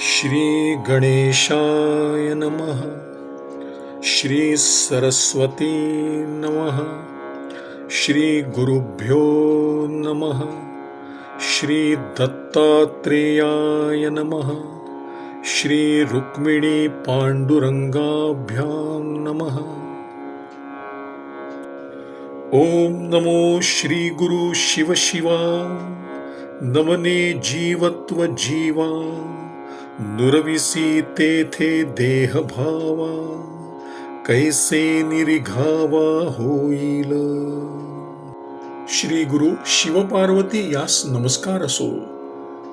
श्री गणेशाय नमः श्री सरस्वती नमः श्री गुरुभ्यो नमः श्री दत्तात्रेयाय नमः श्री रुक्मिणी पांडुरंगाभ्याम नमः। ओम नमो श्री गुरु शिव शिवा नमने जीवत्व जीवा नुरविसी तेथे देह भावा कैसे निरिघावा होईल? श्री गुरु शिवपार्वती यास नमस्कार असो.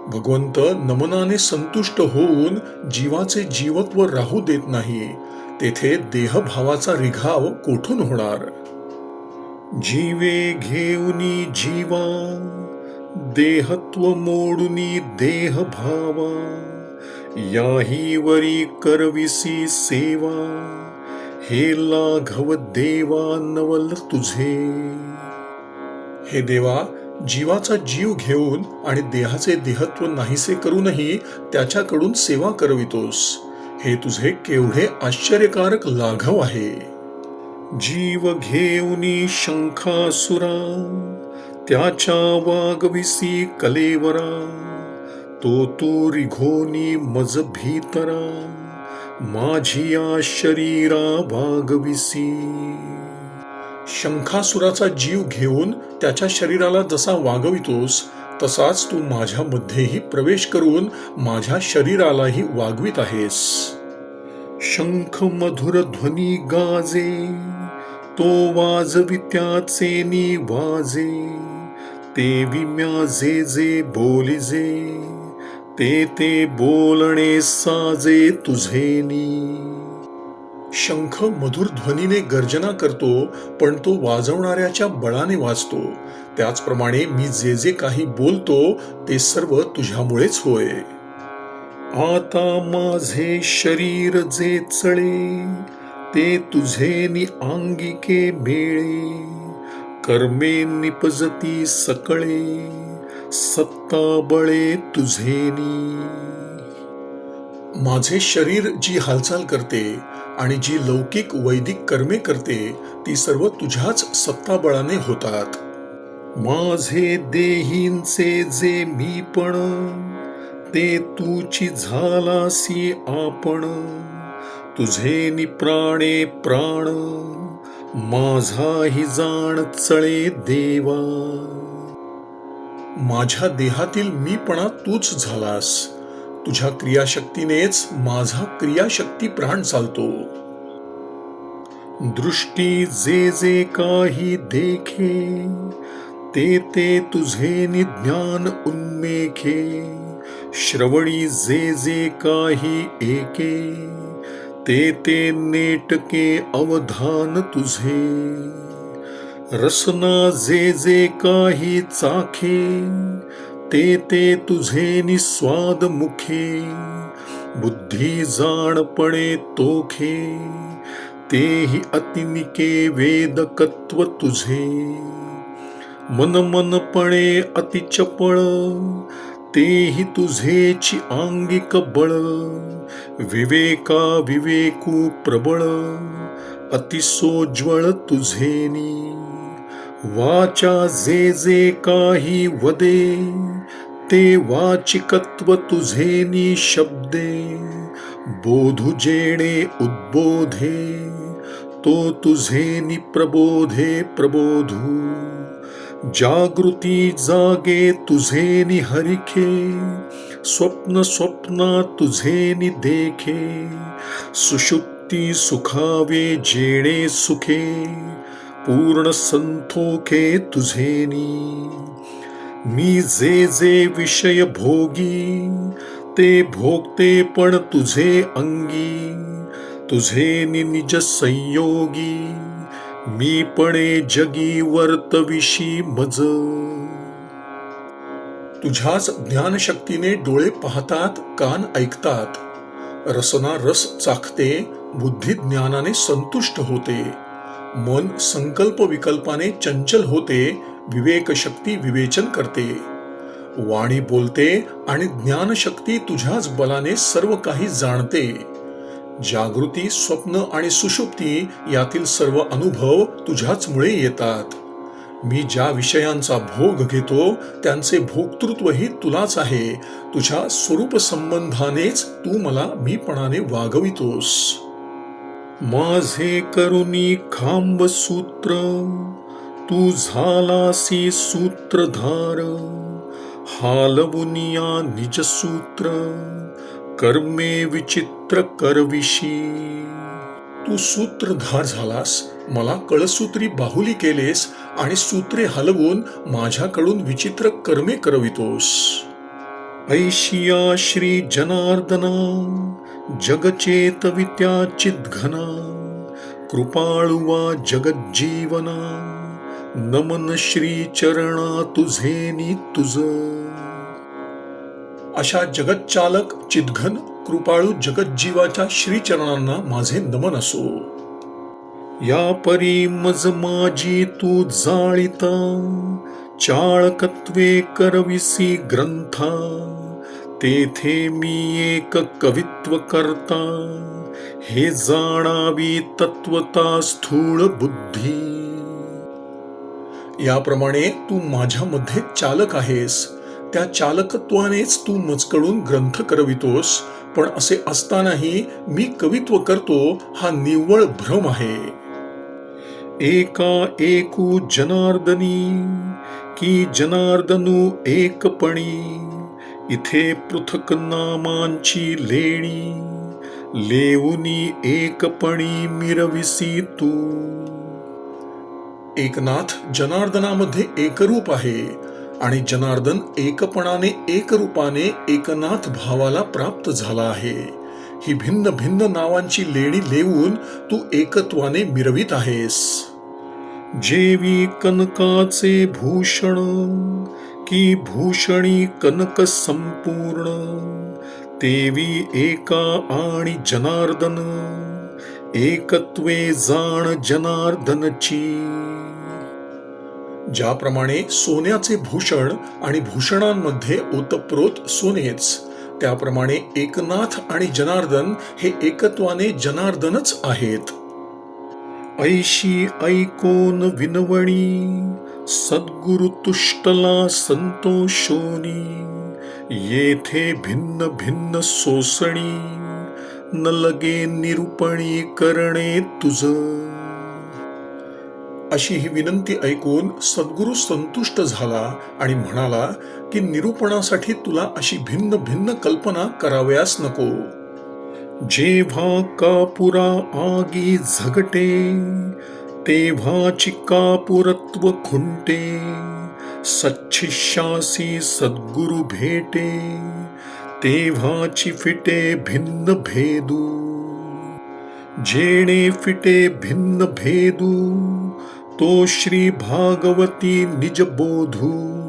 भगवंत नमनाने संतुष्ट होऊन जीवाचे जीवत्व राहू देत नाही तेथे देहभावाचा रिघाव कोठून होणार? जीवे घेऊनी जीवा देहत्व मोडुनी देहभावा याही वरी करविसी सेवा हे लाघव देवा नवल तुझे. हे देवा जीवाचा जीव घेऊन आणि देहाचे देहत्व नाहीसे करूनही त्याच्याकडून सेवा करवितोस. हे तुझे केवढे आश्चर्यकारक लाघव आहे. जीव घेऊन शंखासुरा त्याच्या वागविसी कलेवरा तो तो रिघोनी मज भीतरा माझिया शरीरा भागविसी शंखासुराचा जीव घेऊन त्याच्या शरीराला जसा वागवितोस तसाच तू माझ्यामध्येही प्रवेश करून माझ्या शरीरालाही वागवित आहेस. शंख मधुर ध्वनी गाजे तो वाजवित्याचे नि वाजे ते विम्या जे जे बोलिजे. ते ते बोलणे साजे तुझेनी शंख मधुर ध्वनीने गर्जना करतो पण तो वाजवणाऱ्याच्या बळाने वाजतो. त्याचप्रमाणे मी जे जे काही बोलतो ते सर्व तुझ्यामुळेच होय. आता माझे शरीर जे चळे ते तुझे नि आंगिके मेळे. कर्मे निपजती सकळे. सत्ता बळे तुझेनी माझे शरीर जी हालचाल करते आणि जी लौकिक वैदिक कर्मे करते ती सर्व तुझ्याच सत्ताबळाने होतात. माझे देहींचे जे मी पण ते तुची झालासी आपण. तुझे नि प्राणे प्राण माझाही जाण चळे देवा. माझ्या देहातील मीपणा तूच झालास. तुझ्या क्रियाशक्तीनेच माझा क्रियाशक्ती प्राण चालतो. दृष्टी जे जे काही देखे ते ते तुझे निज्ञान उन्मेखे. श्रवणी जे जे काही एके ते ते नेटके अवधान तुझे. रसना जे जे काही चाखे ते ते तुझे निस्वाद मुखे. बुद्धी जाणपणे तोखे तेही अतिनिके वेदकत्व तुझे. मन मनपणे अतिचपळ तेही तुझेची आंगिक बळ. विवेका विवेकू प्रबळ अतिसोज्वळ तुझेनी वाचा जे जे काही वदे ते वाचिकत्व तुझे शब्दे बोधु जेणे उद्बोधे तो तुझे प्रबोधे प्रबोधू. जागृती जागे तुझे हरिखे स्वप्न स्वप्ना तुझे देखे सुषुप्ती सुखावे जेणे सुखे पूर्ण संतोखे तुझेनी मी जे जे विषय भोगी ते भोगते पण तुझे अंगी। तुझे निज संयोगी मी पणे जगी वर्तविशी मज। तुझ्याच ज्ञानशक्तीने डोळे पाहतात कान ऐकतात। रसना रस चाखते बुद्धी ज्ञानाने संतुष्ट होते। मन संकल्प विकल्पाने चंचल होते विवेक शक्ती विवेचन करते. वाणी बोलते आणि ज्ञानशक्ती तुझ्याच बलाने सर्व काही जाणते. जागृती स्वप्न आणि सुषुप्ती यातील सर्व अनुभव तुझ्याचमुळे येतात. मी ज्या विषयांचा भोग घेतो त्यांचे भोक्तृत्वही तुलाच आहे. तुझ्या स्वरूप संबंधानेच तू मला मीपणाने वागवितोस. माझे करुणी खांब सूत्र तू झालासी सूत्रधार हालवुनिया निज सूत्र कर्मे विचित्र करविशी. तू सूत्रधार झालास मला कळसूत्री बाहुली केलेस आणि सूत्रे हलवून माझ्याकडून विचित्र कर्मे करवितोस. ऐशिया श्री जनार्दना जगचेतवित्या चिद्घना कृपाळुवा जगज्जीवना नमन श्री चरणा तुझे नी तुझ। अशा जगच्चालक चिद्घन कृपाळू जगज्जीवाच्या श्रीचरणांना माझे नमन असो। या परी मज माझी तू जाळिता चाळकत्वे करविसी ग्रंथा तेथे मी एक कवित्व करता. हे जाणावी तत्वता स्थूळ बुद्धी. याप्रमाणे तू माझ्यामध्ये चालक आहेस. त्या चालकत्वानेच तू मजकडून ग्रंथ करवितोस. पण असे असतानाही मी कवित्व करतो हा निव्वळ भ्रम आहे. एका एकू जनार्दनी की जनार्दनू एकपणी. इथे पृथक नामांची लेणी लेऊनी एकपणी मिरविसी तू. एकनाथ जनार्दनामध्ये एकरूप आहे आणि जनार्दन एकपणाने एकरूपाने एकनाथ भावाला प्राप्त झाला आहे. ही भिन्न भिन्न नावांची लेणी लेवून तू एकत्वाने मिरवित आहेस. जेवी कनकाचे भूषण की भूषणी कनक संपूर्ण तेवी एका आणि जनार्दन एकत्वे जाण जनार्दनची. ज्याप्रमाणे सोन्याचे भूषण आणि भूषणांमध्ये ओतप्रोत सोनेच त्याप्रमाणे एकनाथ आणि जनार्दन हे एकत्वाने जनार्दनच आहेत. ऐशी ऐकोन विनवणी सद्गुरु तुष्टला संतोषोनी येथे भिन्न भिन्न सोसणी न लगे निरूपणी करणे तुझ. अशी ही विनंती ऐकून सद्गुरू संतुष्ट झाला आणि म्हणाला की निरूपणासाठी तुला अशी भिन्न भिन्न कल्पना करावयास नको. जेव्हा कापुरा आगी झगटे तेव्हाची कापुरत्व खुंटे सच्छिष्यासी सद्गुरु भेटे तेव्हाची फिटे भिन्न भेदू. जेणे फिटे भिन्न भेदू तो श्री भागवती निज बोधू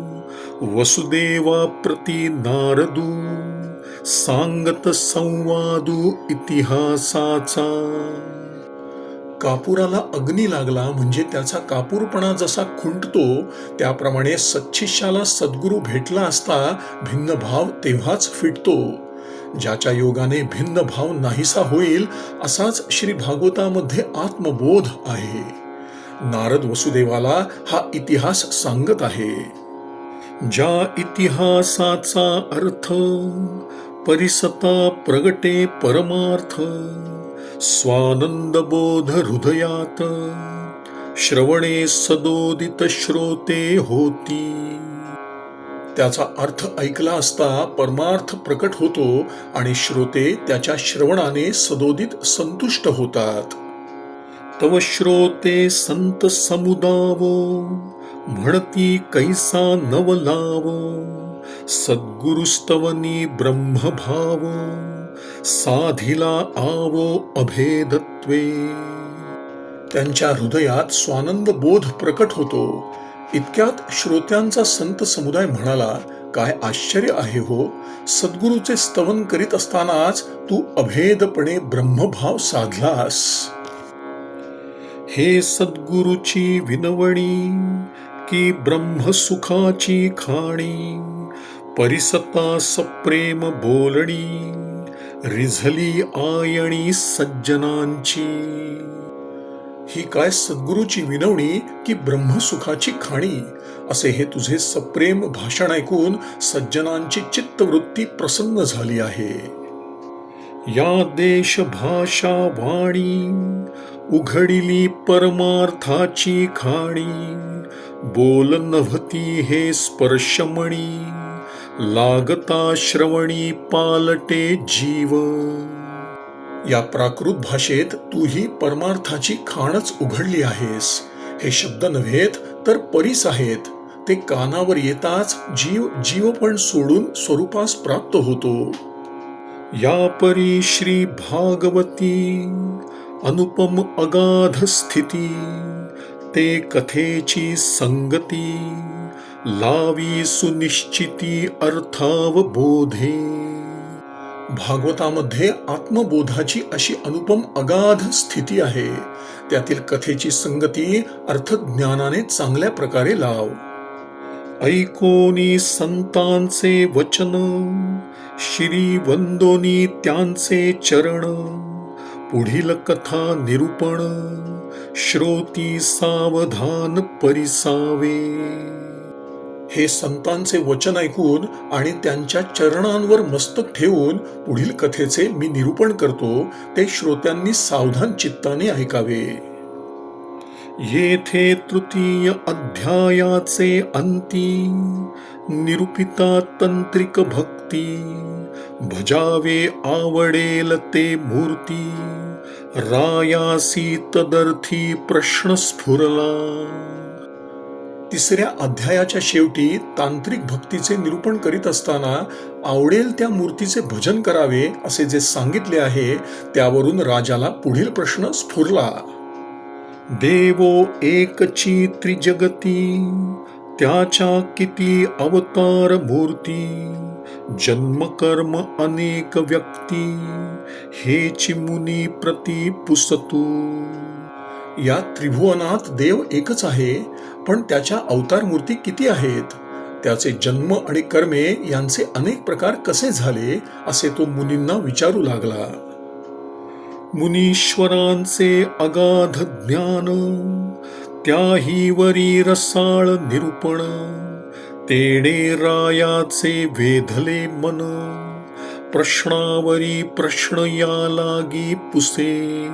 वसुदेवा नारदू. सांगत संवादू इतिहासाचा. कापुराला अग्नी लागला म्हणजे त्याचा कापूरपणा जसा खुंटतो त्याप्रमाणे सच्छिष्याला सद्गुरू भेटला असता भिन्न भाव तेव्हाच फिटतो. ज्याच्या योगाने भिन्न भाव नाहीसा होईल असाच श्री भागवतामध्ये आत्मबोध आहे. नारद वसुदेवाला हा इतिहास सांगत आहे. ज्या इतिहासाचा अर्थ परिसता प्रगटे परमार्थ स्वानंद बोध हृदयात श्रवणे सदोदित श्रोते होती. त्याचा अर्थ ऐकला असता परमार्थ प्रकट होतो आणि श्रोते त्याच्या श्रवणाने सदोदित संतुष्ट होतात. तव श्रोते संत समुदावो म्हणती कैसा नवलाव सद्गुरुस्तवनी ब्रह्मभाव साधिला आवो अभेदत्वे। त्यांच्या हृदयात स्वानंद बोध प्रकट होतो. इतक्यात श्रोत्यांचा संत समुदाय म्हणाला काय आश्चर्य आहे हो सद्गुरूचे स्तवन करीत असतानाच तू अभेदपणे ब्रह्मभाव साधलास. हे सद्गुरुची विनवणी की ब्रह्मसुखाची खाणी परिसता सप्रेम बोलणी रिझली आयणी सज्जनांची. ही काय सद्गुरूची विनवणी की ब्रह्मसुखाची खाणी? असे हे तुझे सप्रेम भाषण ऐकून सज्जनांची चित्तवृत्ती प्रसन्न झाली आहे. या देश भाषा वाणी उघडिली परमार्थाची खाणी. बोल नव्हती हे स्पर्शमणी. लागता श्रवणी पालटे जीव. या प्राकृत भाषेत तू ही परमार्थाची खाणच उघडली आहेस. हे शब्द नव्हेत तर परीस आहेत. ते कानावर येताच जीव जीवपण सोडून स्वरूपास प्राप्त होतो. या परी श्री भागवती अनुपम अगाध स्थिती ते कथेची संगती. लावी सुनिश्चिती अर्थावबोधे. भागवतामध्ये आत्मबोधाची अशी अनुपम अगाध स्थिती आहे. त्यातील कथेची संगती अर्थज्ञानाने चांगल्या प्रकारे लाव. ऐकोनी संतांचे वचन श्री वंदोनी त्यांचे चरण पुढील कथा निरूपण श्रोती सावधान परिसावे. हे संतांचे वचन ऐकून आणि त्यांच्या चरणांवर मस्तक ठेवून पुढील कथेचे मी निरूपण करतो ते श्रोत्यांनी सावधान चित्ताने ऐकावे. येथे तृतीय अध्यायाचे अंती निरूपिता तंत्रिक भक्ती भजावे आवडेल ते मूर्ती रायासी तदर्थी प्रश्न स्फुरला. तिसऱ्या अध्यायाच्या शेवटी तांत्रिक भक्तीचे निरूपण करीत असताना आवडेल त्या मूर्तीचे भजन करावे असे जे सांगितले आहे त्यावरून राजाला पुढील प्रश्न स्फुरला. देवो एकची त्रिजगती त्याच्या किती अवतार मूर्ती जन्मकर्म अनेक व्यक्ती हे चिमुनी प्रती पुसतू. या त्रिभुवनात देव एकच आहे पण त्याच्या अवतार मूर्ती किती आहेत? त्याचे जन्म आणि कर्मे यांचे अनेक प्रकार कसे झाले? असे तो मुनींना विचारू लागला. मुनीश्वरांचे अगाध ज्ञान त्याही वरी रसाळ निरूपण तेडे रायाचे वेधले मन प्रश्नावरी प्रश्न या लागी पुसे.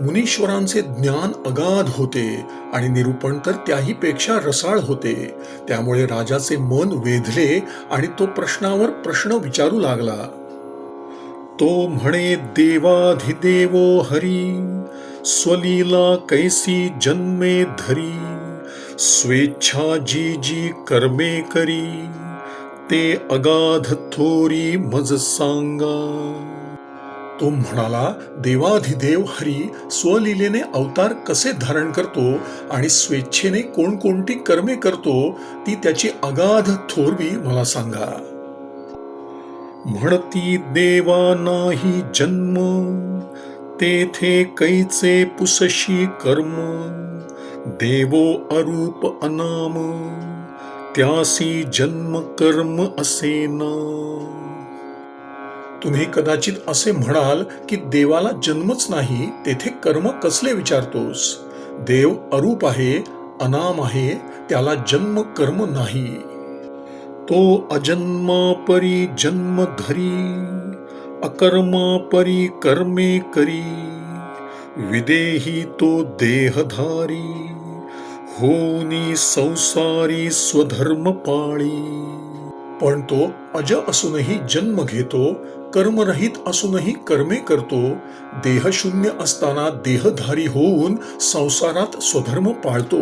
मुनीश्वरांचे ज्ञान अगाध होते आणि निरूपण तर त्याही पेक्षा रसाळ होते. त्यामुळे राजाचे मन वेधले आणि तो प्रश्नावर प्रश्न विचारू लागला. तो म्हणे देवाधिदेवो हरी स्वलीला कैसी जन्मे धरी स्वेच्छा जी जी कर्मे करी ते अगाध थोरी मज सांगा. तो म्हणाला देवाधिदेव हरी स्वलीलेने अवतार कसे धारण करतो आणि स्वेच्छेने कोणकोणती कर्मे करतो ती त्याची अगाध थोरवी मला सांगा. म्हणती देवा नाही जन्म तेथे कैचे पुसशी कर्म देवो अरूप अनाम त्यासी जन्म कर्म असेना तुम्ही कदाचित असे म्हणाल की देवाला जन्मच नाही, तेथे कर्म कसले विचारतोस? देव अरूप आहे, अनाम आहे, त्याला जन्म कर्म नाही. तो अजन्मा परी जन्म धरी, अकर्मा परी कर्मे करी, विदेही तो देहधारी होनी संसारी स्वधर्म पाळी पण तो अज असूनही जन्म घेतो कर्मरहित असूनही कर्मे करतो देहशून्य असताना देहधारी होऊन संसारात स्वधर्म पाळतो.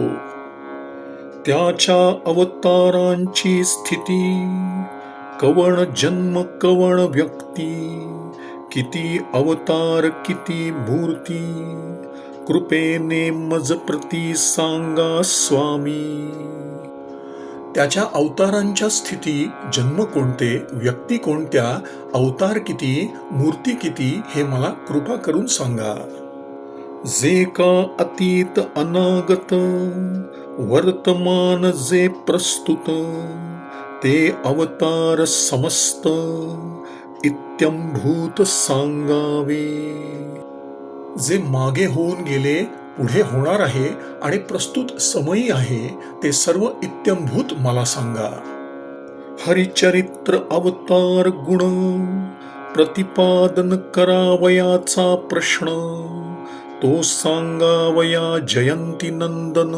त्याच्या अवतारांची स्थिती कवण जन्म कवण व्यक्ती किती अवतार किती मूर्ती कृपेने मज प्रती सांगा स्वामी. त्याच्या अवतारांच्या स्थिती जन्म कोणते व्यक्ती कोणत्या अवतार किती मूर्ती किती हे मला कृपा करून सांगा. जे का अतीत अनागत वर्तमान जे प्रस्तुत ते अवतार समस्त इत्यंभूत सांगावे. जे मागे होऊन गेले पुढे होणार आहे आणि प्रस्तुत समयी आहे ते सर्व इत्यंभूत मला सांगा. हरिचरित्र अवतार गुण प्रतिपादन करावयाचा प्रश्न तो सांगावया जयंती नंदन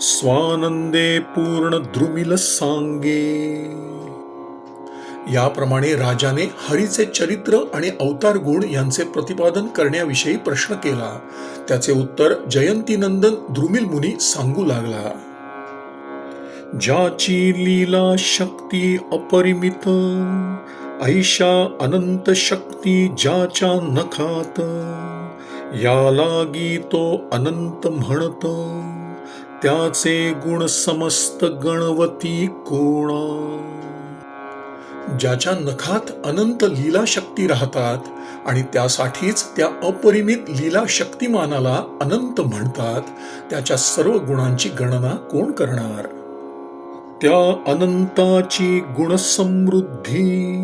स्वानंदे पूर्ण द्रुमिल सांगे. याप्रमाणे राजाने हरीचे चरित्र आणि अवतार गुण यांचे प्रतिपादन करण्याविषयी प्रश्न केला. त्याचे उत्तर जयंतीनंदन द्रुमिल मुनी सांगू लागला. ज्याची लीला शक्ती अपरिमित ऐशा अनंत शक्ती ज्याच्या नखात या लागी तो अनंत म्हणत त्याचे गुण समस्त गणवती कोणा. ज्याच्या नखात अनंत लीला शक्ती राहतात आणि त्यासाठीच त्या अपरिमित लीला शक्तिमानाला अनंत म्हणतात. त्याच्या सर्व गुणांची गणना कोण करणार? त्या अनंताची गुणसमृद्धी.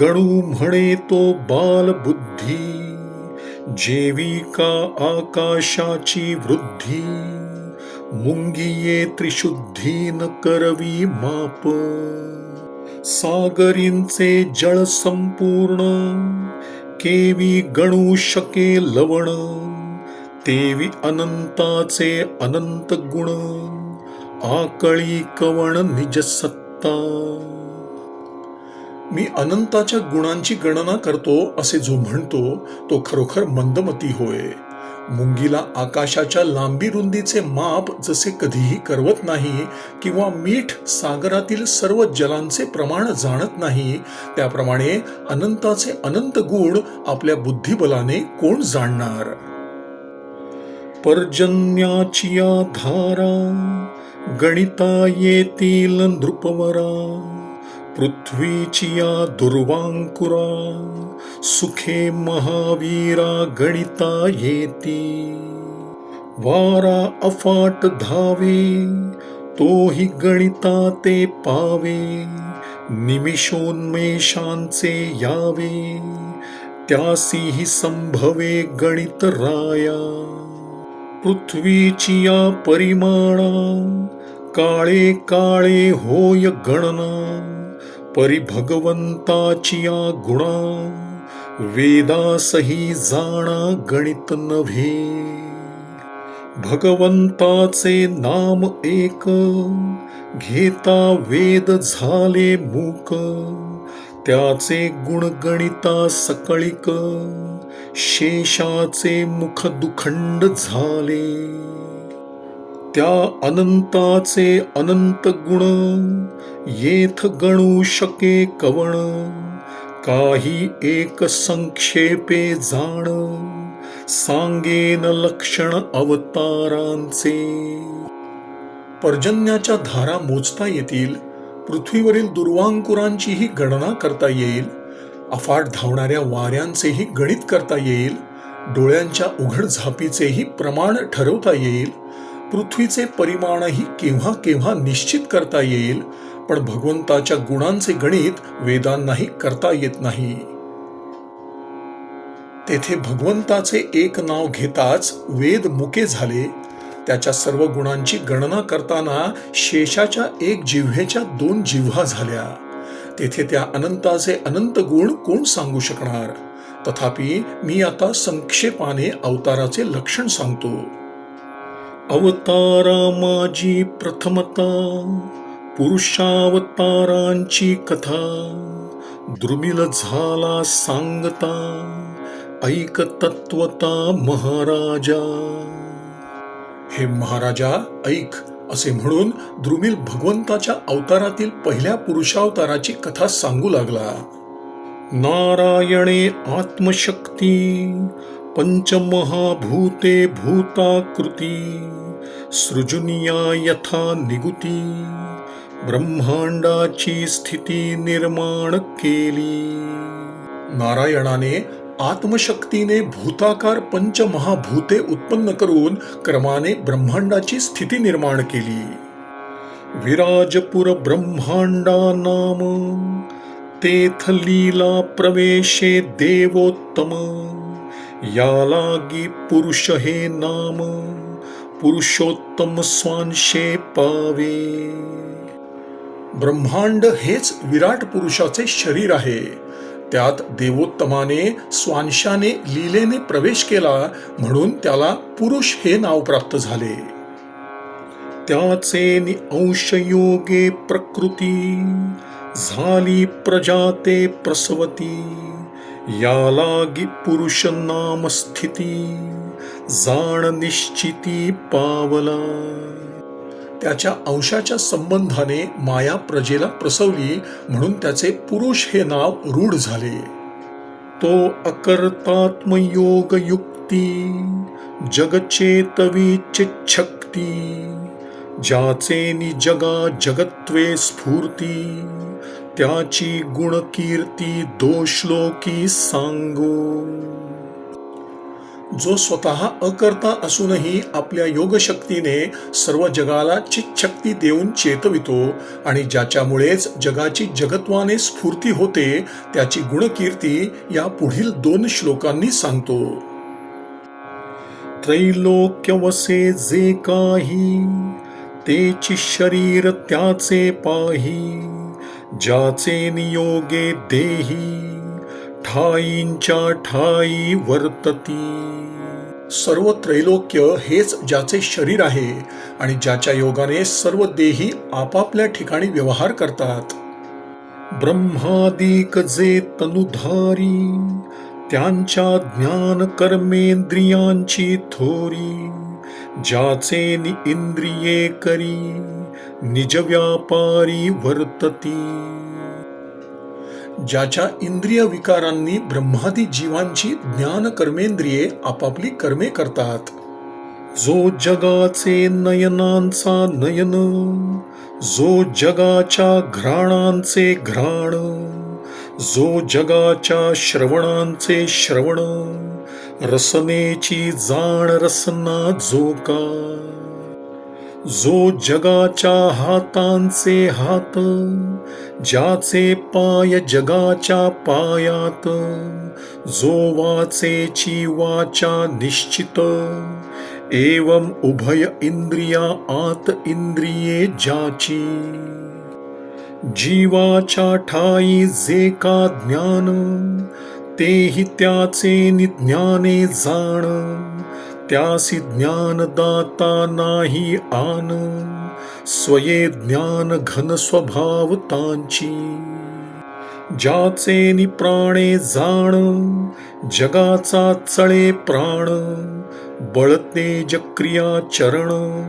गणू म्हणे तो बालबुद्धी. जेवी का आकाशाची वृद्धी. मुंगिये त्रिशुद्धी न करवी माप. सागरींचे जळ संपूर्ण केवी गणू शके लवण तेवी अनंताचे अनंत गुण आकळी कवण निज सत्ता. मी अनंताच्या गुणांची गणना करतो असे जो म्हणतो तो खरोखर मंदमती होय. मुंगीला आकाशाच्या लांबी रुंदीचे माप जसे कधीही करवत नाही किंवा मीठ सागरातील सर्व जलांचे प्रमाण जाणत नाही त्याप्रमाणे अनंताचे अनंत गुण आपल्या बुद्धिबलाने कोण जाणणार? पर्जन्याची धारा गणिता येतील नृपवरा पृथ्वीची या दुर्वांकुरा सुखे महावीरा गणिता येती. वारा अफाट धावे तोही गणिता ते पावे. निमिषोन्मेषांचे यावे त्यासीही संभवे गणित राया. पृथ्वीची या परिमाणा काळे काळे होय गणना. परिभगवंताची या गुणा. वेदासही जाणा गणित नव्हे. भगवंताचे नाम एक घेता वेद झाले मूक. त्याचे गुण गणिता सकळिक शेषाचे मुख दुखंड झाले. त्या अनंताचे अनंत गुण येथ गणू शके कवण. काही एक संक्षेपे जाण. सांगेन लक्षण अवतारांचे. पर्जन्याच्या धारा मोजता येतील पृथ्वीवरील दुर्वांकुरांचीही गणना करता येईल अफाट धावणाऱ्या वाऱ्यांचेही गणित करता येईल डोळ्यांच्या उघड झापीचेही प्रमाण ठरवता येईल पृथ्वीचे परिमाणही केव्हा केव्हा निश्चित करता येईल पण भगवंताच्या गुणांचे गणित वेदांनाही करता येत नाही. तेथे भगवंताचे एक नाव घेताच वेद मुके झाले. त्याच्या सर्व गुणांची गणना करताना शेषाच्या एक जिव्हेच्या दोन जिव्हा झाल्या. तेथे त्या अनंताचे अनंत गुण कोण सांगू शकणार? तथापि मी आता संक्षेपाने अवताराचे लक्षण सांगतो. अवतारा माझी प्रथमता पुरुषावतारांची कथा. द्रुमिल झाला सांगता ऐक तत्वता महाराजा. हे महाराजा ऐक असे म्हणून द्रुमिल भगवंताच्या अवतारातील पहिल्या पुरुषावताराची कथा सांगू लागला. नारायणे आत्मशक्ती पंचमहाभूते भूताकृती सृजुनिया यथा निगुती. ब्रह्मांडाची स्थिती निर्माण केली. नारायणाने आत्मशक्तीने भूताकार पंचमहाभूते उत्पन्न करून क्रमाने ब्रह्मांडाची स्थिती निर्माण केली. विराजपुर ब्रह्मांडा नाम तेथ लीला प्रवेशे देवोत्तम यालागी पुरुष हे नाम पुरुषोत्तम स्वांशे पावे. ब्रह्मांड हेच विराट पुरुषाचे शरीर आहे. त्यात देवोत्तमाने स्वांशाने लीलेने प्रवेश केला म्हणून त्याला पुरुष हे नाव प्राप्त झाले. त्याचे नि अंशयोगे प्रकृती झाली प्रजाते प्रसवती यालागी पुरुष नाम स्थिती जाण निश्चिती पावला. त्याच्या अंशाच्या संबंधाने माया प्रजेला प्रसवली म्हणून त्याचे पुरुष हे नाव रूढ झाले. तो अकर्तात्मयोग युक्ती जगचेतवी चिच्छक्ती ज्याचे नि जगा जगत्वे स्फूर्ती त्याची गुणकीर्ती दोषलोकी सांगो. जो स्वतः अकर्ता असूनही आपल्या योगशक्तीने सर्व जगाला चिच्छक्ती देऊन चेतवितो आणि ज्याच्यामुळेच जगाची जगत्वाने स्फूर्ती होते त्याची गुणकीर्ती या पुढील दोन श्लोकांनी सांगतो. त्रैलोक्यवसे जे काही तेची शरीर त्याचे पाही ज्याचे नियोगे देही ठाईंच्या ठाई वर्तती. सर्व त्रैलोक्य हेच ज्याचे शरीर आहे आणि ज्याच्या योगाने सर्व देही आपापल्या ठिकाणी व्यवहार करतात. ब्रह्मादिक जे तनुधारी त्यांच्या ज्ञान कर्मेंद्रियांची थोरी ज्याचे नि इंद्रिये करी निज व्यापारी वर्तती. ज्याच्या इंद्रिय विकारांनी ब्रह्मादी जीवांची ज्ञान कर्मेंद्रिये आपापली कर्मे करतात. जो जगाचे नयनांचा नयन जो जगाच्या घ्राणांचे घ्राण जो जगाच्या श्रवणांचे श्रवण रसनेची जाण रसना जो का जो जगाच्या हातांचे हात ज्याचे पाय जगाच्या पायात जो वाचेची वाचा निश्चित एवं उभय इंद्रिया आत इंद्रिये ज्याची. जीवाच्या ठाई जे का ज्ञान तेही त्याचे निज्ञाने जाण. त्यासी ज्ञानदाता नाही आन. स्वये ज्ञान घन स्वभाव तांची. ज्याचे नि प्राणे जाण जगाचा चळे प्राण. बळते जक्रिया चरण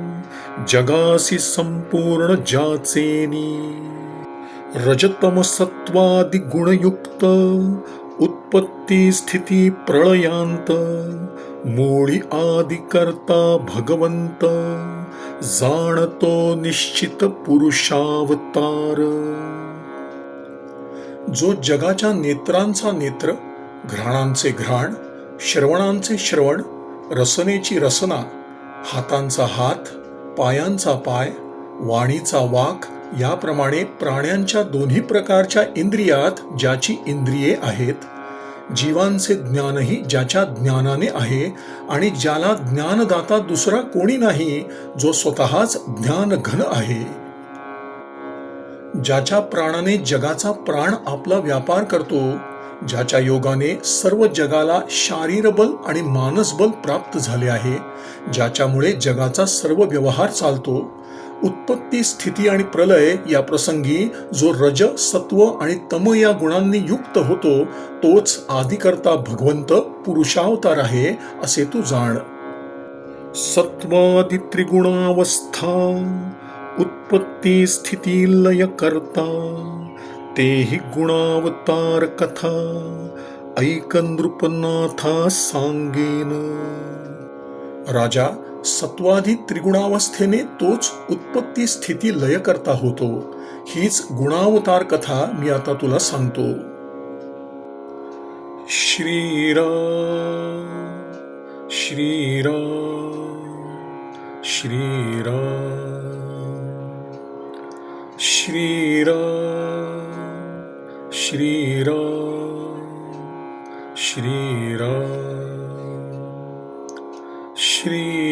जगासी संपूर्ण ज्याचेनी. रजतम सत्वादि गुणयुक्त उत्पत्ती स्थिती प्रळयांत मूळी आदि करता भगवंत जाणतो निश्चित पुरुषावतार. जो जगाच्या नेत्रांचा नेत्र घ्राणांचे घ्राण श्रवणांचे श्रवण रसनेची रसना हातांचा हात पायांचा पाय वाणीचा वाक याप्रमाणे प्राण्यांच्या दोन्ही प्रकारच्या इंद्रियात ज्याची इंद्रिये आहेत जीवांचे ज्ञानही ज्याच्या ज्ञानाने आहे आणि ज्याला ज्ञानदाता दुसरा कोणी नाही जो स्वतःच ज्ञान घन आहे. ज्याच्या प्राणाने जगाचा प्राण आपला व्यापार करतो ज्याच्या योगाने सर्व जगाला शारीरबल आणि मानसबल प्राप्त झाले आहे ज्याच्यामुळे जगाचा सर्व व्यवहार चालतो. उत्पत्ती स्थिती आणि प्रलय या प्रसंगी जो रज सत्व आणि तम या गुणांनी युक्त होतो तोच आदिकर्ता भगवंत पुरुषावतार आहे असे तू जाण. सत्वादी त्रिगुणावस्था उत्पत्ती स्थिती लय करता तेही गुणावतार कथा ऐक नृपनाथा सांगेन. राजा सत्वाधी त्रिगुणावस्थेने तोच उत्पत्ती स्थिती लय करता होतो. हीच गुणावतार कथा मी आता तुला सांगतो. श्रीराम श्रीराम श्रीराम श्रीराम श्रीराम श्रीराम